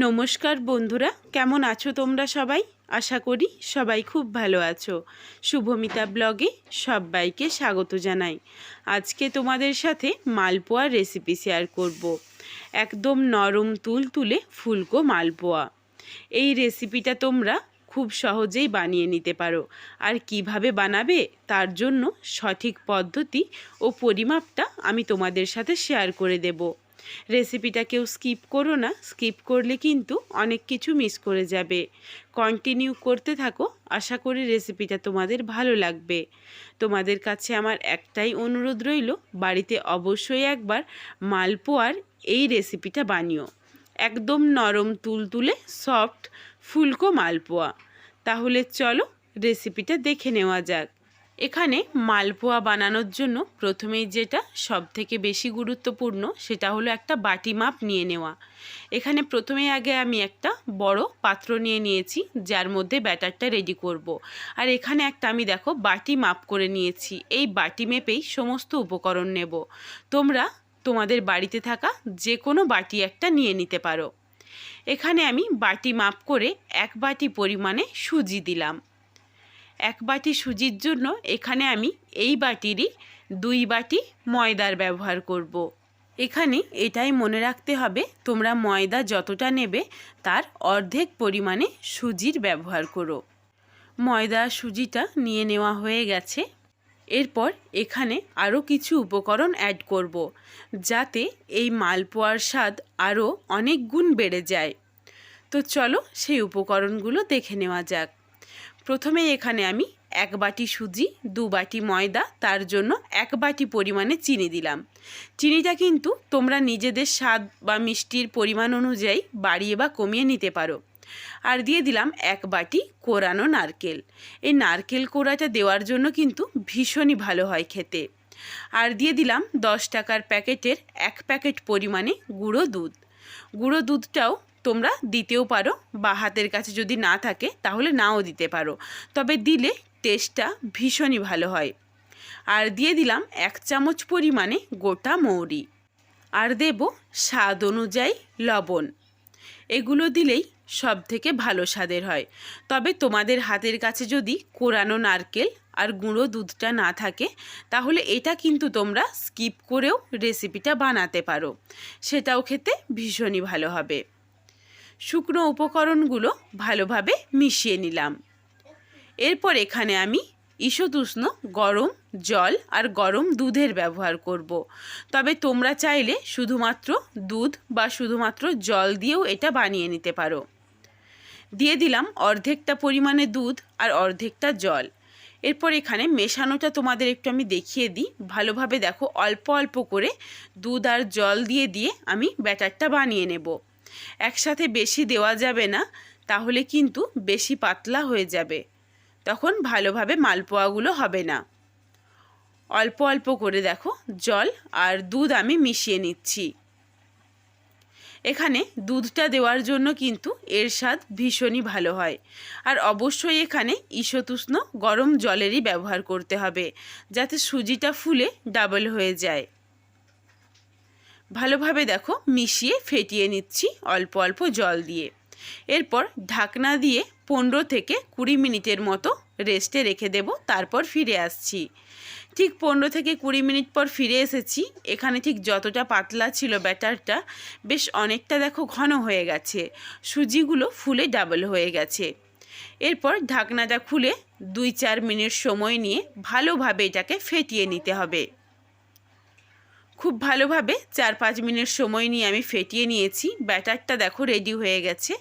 নমস্কার বন্ধুরা, কেমন আছো তোমরা সবাই? আশা করি সবাই খুব ভালো আছো। শুভমিতা ব্লগে সবাইকে স্বাগত জানাই। আজকে তোমাদের সাথে মালপোয়ার রেসিপি শেয়ার করব। একদম নরম তুল তুলে ফুলকো মালপোয়া। এই রেসিপিটা তোমরা খুব সহজেই বানিয়ে নিতে পারো। আর কীভাবে বানাবে তার জন্য সঠিক পদ্ধতি ও পরিমাপটা আমি তোমাদের সাথে শেয়ার করে দেবো। রেসিপিটা কেউ স্কিপ করো না স্কিপ করলে কিন্তু অনেক কিছু মিস করে যাবে। কন্টিনিউ করতে থাকো, আশা করি রেসিপিটা তোমাদের ভালো লাগবে। তোমাদের কাছে আমার একটাই অনুরোধ রইল, বাড়িতে অবশ্যই একবার মালপোয়ার এই রেসিপিটা বানিও। একদম নরম তুলতুলে সফট ফুলকো মালপোয়া। তাহলে চলো রেসিপিটা দেখে নেওয়া যাক। এখানে মালপোয়া বানানোর জন্য প্রথমেই যেটা সব থেকে বেশি গুরুত্বপূর্ণ সেটা হলো একটা বাটি মাপ নিয়ে নেওয়া। এখানে প্রথমে আগে আমি একটা বড় পাত্র নিয়ে নিয়েছি, যার মধ্যে ব্যাটারটা রেডি করব। আর এখানে একটা আমি দেখো বাটি মাপ করে নিয়েছি, এই বাটি মেপেই সমস্ত উপকরণ নেব। তোমরা তোমাদের বাড়িতে থাকা যে কোনো বাটি একটা নিয়ে নিতে পারো। এখানে আমি বাটি মাপ করে এক বাটি পরিমাণে সুজি দিলাম। এক বাটি সুজির জন্য এখানে আমি এই বাটিরই দুই বাটি ময়দার ব্যবহার করব। এখানে এটাই মনে রাখতে হবে, তোমরা ময়দা যতটা নেবে তার অর্ধেক পরিমাণে সুজির ব্যবহার করো ময়দা সুজিটা নিয়ে নেওয়া হয়ে গেছে এরপর এখানে আরও কিছু উপকরণ অ্যাড করব। যাতে এই মালপোয়ার স্বাদ আরও অনেক গুণ বেড়ে যায় তো চলো সেই উপকরণগুলো দেখে নেওয়া যাক প্রথমে এখানে আমি এক বাটি সুজি, দু বাটি ময়দা, তার জন্য এক বাটি পরিমাণে চিনি দিলাম। চিনিটা কিন্তু তোমরা নিজেদের স্বাদ বা মিষ্টির পরিমাণ অনুযায়ী বাড়িয়ে বা কমিয়ে নিতে পারো। আর দিয়ে দিলাম এক বাটি কোরানো নারকেল। এই নারকেল কোড়াটা দেওয়ার জন্য কিন্তু ভীষণই ভালো হয় খেতে। আর দিয়ে দিলাম দশ টাকার প্যাকেটের এক প্যাকেট পরিমাণে গুঁড়ো দুধ। গুঁড়ো দুধটাও তোমরা দিতেও পারো বা হাতের কাছে যদি না থাকে, তাহলে নাও দিতে পারো। তবে দিলে টেস্টটা ভীষণই ভালো হয়। আর দিয়ে দিলাম এক চামচ পরিমাণে গোটা মৌরি। আর দেব স্বাদ অনুযায়ী লবণ। এগুলো দিলেই সব থেকে ভালো স্বাদের হয়। তবে তোমাদের হাতের কাছে যদি কোরানো নারকেল আর গুঁড়ো দুধটা না থাকে, তাহলে এটা কিন্তু তোমরা স্কিপ করেও রেসিপিটা বানাতে পারো। সেটাও খেতে ভীষণই ভালো হবে। শুকনো উপকরণগুলো ভালোভাবে মিশিয়ে নিলাম। এরপর এখানে আমি ঈশতুষ্ণ গরম জল আর গরম দুধের ব্যবহার করব। তবে তোমরা চাইলে শুধুমাত্র দুধ বা শুধুমাত্র জল দিয়েও এটা বানিয়ে নিতে পারো। দিয়ে দিলাম অর্ধেকটা পরিমাণে দুধ আর অর্ধেকটা জল। এরপর এখানে মেশানোটা তোমাদের একটু আমি দেখিয়ে দিই। ভালোভাবে দেখো, অল্প অল্প করে দুধ আর জল দিয়ে দিয়ে আমি ব্যাটারটা বানিয়ে নেব। একসাথে বেশি দেওয়া যাবে না, তাহলে কিন্তু বেশি পাতলা হয়ে যাবে। তখন ভালোভাবে মালপোয়াগুলো হবে না। অল্প অল্প করে দেখো, জল আর দুধ আমি মিশিয়ে নিচ্ছি। এখানে দুধটা দেওয়ার জন্য কিন্তু এর স্বাদ ভীষণই ভালো হয়। আর অবশ্যই এখানে ঈশতুষ্ণ গরম জলেরই ব্যবহার করতে হবে, যাতে সুজিটা ফুলে ডাবল হয়ে যায়। ভালোভাবে দেখো মিশিয়ে ফেটিয়ে নিচ্ছি অল্প অল্প জল দিয়ে। এরপর ঢাকনা দিয়ে পনেরো থেকে কুড়ি মিনিটের মতো রেস্টে রেখে দেব, তারপর ফিরে আসছি। ঠিক পনেরো থেকে কুড়ি মিনিট পর ফিরে এসেছি। এখানে ঠিক যতটা পাতলা ছিল ব্যাটারটা, বেশ অনেকটা দেখো ঘন হয়ে গেছে। সুজিগুলো ফুলে ডাবল হয়ে গেছে। এরপর ঢাকনাটা খুলে দুই চার মিনিট সময় নিয়ে ভালোভাবে এটাকে ফেটিয়ে নিতে হবে। খুব ভালোভাবে চার পাঁচ মিনিট সময় নিয়ে আমি ফেটিয়ে নিয়েছি। ব্যাটারটা দেখো রেডি হয়ে গেছে।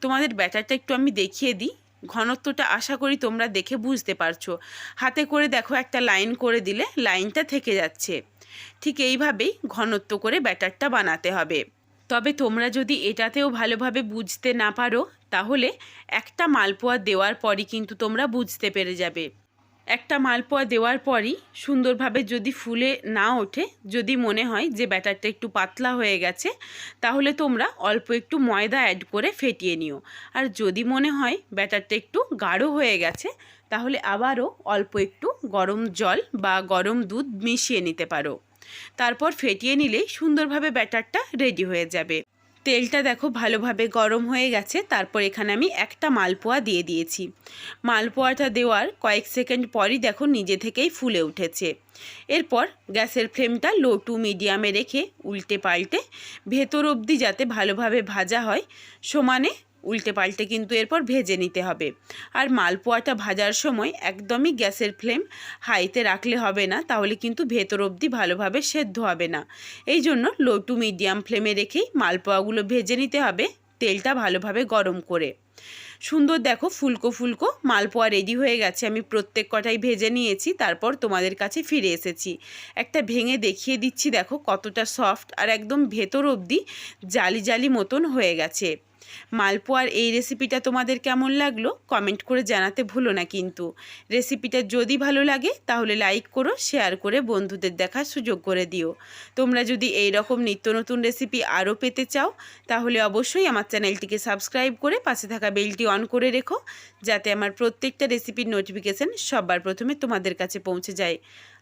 তোমাদের ব্যাটারটা একটু আমি দেখিয়ে দিই। ঘনত্বটা আশা করি তোমরা দেখে বুঝতে পারছ। হাতে করে দেখো একটা লাইন করে দিলে লাইনটা থেকে যাচ্ছে। ঠিক এইভাবেই ঘনত্ব করে ব্যাটারটা বানাতে হবে। তবে তোমরা যদি এটাতেও ভালোভাবে বুঝতে না পারো, তাহলে একটা মালপোয়া দেওয়ার পরই কিন্তু তোমরা বুঝতে পেরে যাবে। একটা মালপোয়া দেওয়ার পরই সুন্দরভাবে যদি ফুলে না ওঠে, যদি মনে হয় যে ব্যাটারটা একটু পাতলা হয়ে গেছে, তাহলে তোমরা অল্প একটু ময়দা অ্যাড করে ফেটিয়ে নিও। আর যদি মনে হয় ব্যাটারটা একটু গাঢ় হয়ে গেছে, তাহলে আবারও অল্প একটু গরম জল বা গরম দুধ মিশিয়ে নিতে পারো। তারপর ফেটিয়ে নিলেই সুন্দরভাবে ব্যাটারটা রেডি হয়ে যাবে। তেলটা দেখো ভালোভাবে গরম হয়ে গেছে, তারপর এখানে আমি একটা মালপোয়া দিয়ে দিয়েছি। মালপোয়াটা দেওয়ার কয়েক সেকেন্ড পরই দেখো নিজে থেকেই ফুলে উঠেছে। এরপর গ্যাসের ফ্লেমটা লো টু মিডিয়ামে রেখে উল্টে পাল্টে ভেতর অবধি যাতে ভালোভাবে ভাজা হয়, সমানে উল্টে পাল্টে কিন্তু এরপর ভেজে নিতে হবে। আর মালপোয়াটা ভাজার সময় একদমই গ্যাসের ফ্লেম হাইতে রাখলে হবে না, তাহলে কিন্তু ভেতর অবধি ভালোভাবে সেদ্ধ হবে না। এই জন্য লো টু মিডিয়াম ফ্লেমে রেখেই মালপোয়াগুলো ভেজে নিতে হবে তেলটা ভালোভাবে গরম করে। সুন্দর দেখো ফুলকো ফুলকো মালপোয়া রেডি হয়ে গেছে, আমি প্রত্যেক কটাই ভেজে নিয়েছি, তারপর তোমাদের কাছে ফিরে এসেছি। একটা ভেঙে দেখিয়ে দিচ্ছি দেখো কতটা সফট আর একদম ভেতর অবধি জালি জালি মতন হয়ে গেছে। মালপোয়ার এই রেসিপিটা তোমাদের কেমন লাগল? কমেন্ট করে জানাতে ভুলো না কিন্তু। রেসিপিটা যদি ভালো লাগে, তাহলে লাইক করো শেয়ার করে বন্ধুদের দেখার সুযোগ করে দিও। তোমরা যদি এই রকম নিত্য নতুন রেসিপি আরও পেতে চাও, তাহলে অবশ্যই আমার চ্যানেলটিকে সাবস্ক্রাইব করে পাশে থাকা বেলটি অন করে রেখো, যাতে আমার প্রত্যেকটা রেসিপির নোটিফিকেশান সবার প্রথমে তোমাদের কাছে পৌঁছে যায়।